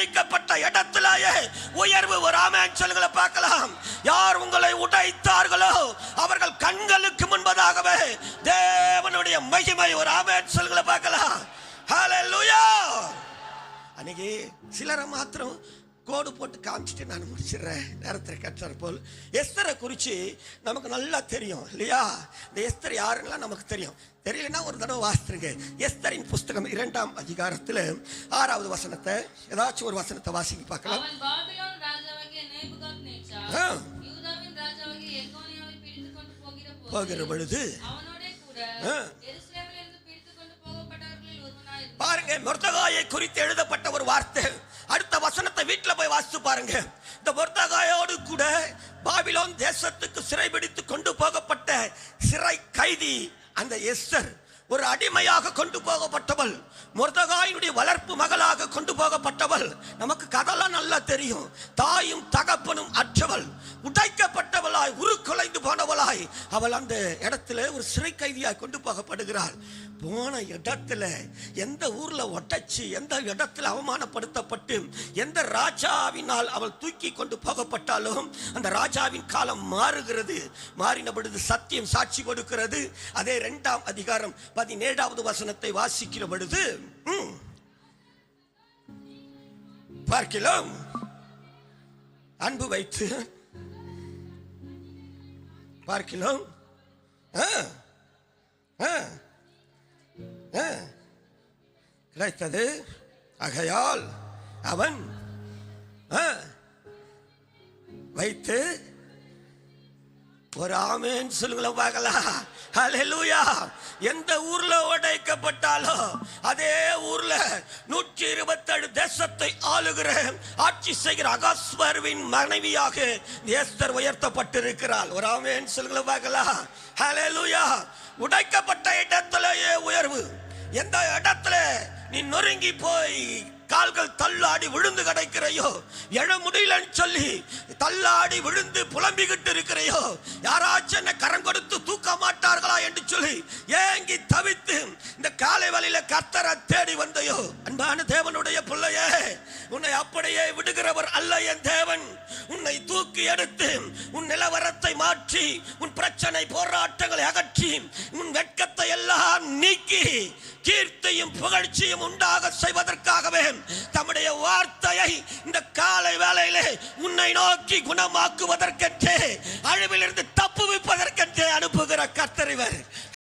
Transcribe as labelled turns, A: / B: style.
A: அடிக்கப்பட்ட இடத்திலேயே உயர்வு ஒரு சொல்லுங்களை பார்க்கலாம். யார் உங்களை உடைத்தார்களோ அவர்கள் கண்களுக்கு முன்பதாகவே தேவனுடைய மகிமை ஒரு ஆமென் சொல்லுங்களை பார்க்கலாம். அன்னைக்கு சிலரை மாத்திரம் கோடு போட்டு காமிச்சிட்டு நான் முடிச்சிடுறேன். நேரத்தில் கற்றார் போல். எஸ்தரை குறித்து நமக்கு நல்லா தெரியும் இல்லையா? இந்த எஸ்தர் யாருங்களாம் நமக்கு தெரியும். தெரியலன்னா ஒரு தடவை வாசித்துருங்க. எஸ்தரின் புஸ்தகம் இரண்டாம் அதிகாரத்தில் ஆறாவது வசனத்தை ஏதாச்சும் ஒரு வசனத்தை வாசிக்க பார்க்கலாம்.
B: போகிற
A: பொழுது. பாருங்க மொர்தகாயை குறித்து எழுதப்பட்ட ஒரு வார்த்தை. வசனத்தை வீட்டில் போய் வாசித்து பாருங்க. இந்த மொர்தகாயோடு கூட பாபிலோன் தேசத்துக்கு சிறைபிடித்து கொண்டு போகப்பட்ட சிறை கைதி அந்த எஸ்தர் ஒரு அடிமையாக கொண்டு போகப்பட்டவள் முருதகாயினுடைய வளர்ப்பு மகளாக கொண்டு போகப்பட்டவள். நமக்கு கதெல்லாம் நல்லா தெரியும். தாயும் தகப்பனும் அற்றவள். உடைக்கப்பட்ட அவள் அந்த இடத்துல ஒரு சிறை கைதியாக கொண்டு போகப்படுகிறாள். போன இடத்துல எந்த ஊர்ல ஒட்டச்சு எந்த இடத்துல அவமானப்படுத்தப்பட்டு எந்த ராஜாவினால் அவள் தூக்கி கொண்டு போகப்பட்டாலும் அந்த ராஜாவின் காலம் மாறுகிறது. மாறின பொழுது சத்தியம் சாட்சி கொடுக்கிறது. அதே இரண்டாம் அதிகாரம் பதினேழாவது வசனத்தை வாசிக்கிற பொழுது பார்க்கலாம். அன்பு வைத்து பார்க்கலாம் ஆ, ஆ, ஆ. கிடைத்தது ஆகையால் அவன் வைத்து ஒரு ஆமேன்னு சொல்லுங்களேன் பார்க்கலாம் எந்த ஊர்ல ஓடைக்கப்பட்டாலும் அதே ஊர்ல நூற்றி இருபத்தேழு தேசத்தை ஆளுகிற ஆட்சி செய்கிற அகாஸ்வர்வின் மனைவியாக எஸ்தர் உயர்த்தப்பட்டிருக்கிறாள். ஒரு ஆமேன் சொல்லுங்களேன் பார்க்கலாம் ஹலெலுயா உடைக்கப்பட்ட இடத்திலேயே உயர்வு. எந்த இடத்துல நீ நொறுங்கி போய் கால்கள் தள்ளாடி விழுந்து கிடைக்கிறையோ? எழ முடியலன்னு சொல்லி தள்ளாடி விழுந்து புலம்பிக்கிட்டு இருக்கிறையோ? யாராச்சும் என்ன கத்தரை தேடி வந்தையோ? அன்பான தேவனுடைய பிள்ளையே உன்னை அப்படியே விடுகிறவர் அல்ல என் தேவன். உன்னை தூக்கி எடுத்து உன் நிலவரத்தை மாற்றி உன் பிரச்சனை போராட்டங்களை அகற்றி உன் வெட்கத்தை எல்லாம் நீக்கி கீர்த்தியும் புகழ்ச்சியும் உண்டாக செய்வதற்காகவே தம்முடைய வார்த்தையை இந்த காலை வேலையிலே உன்னை நோக்கி குணமாக்குவதற்கென்றே அழிவிலிருந்து தப்புவிப்பதற்கென்றே அனுப்புகிற கர்த்தரிவர்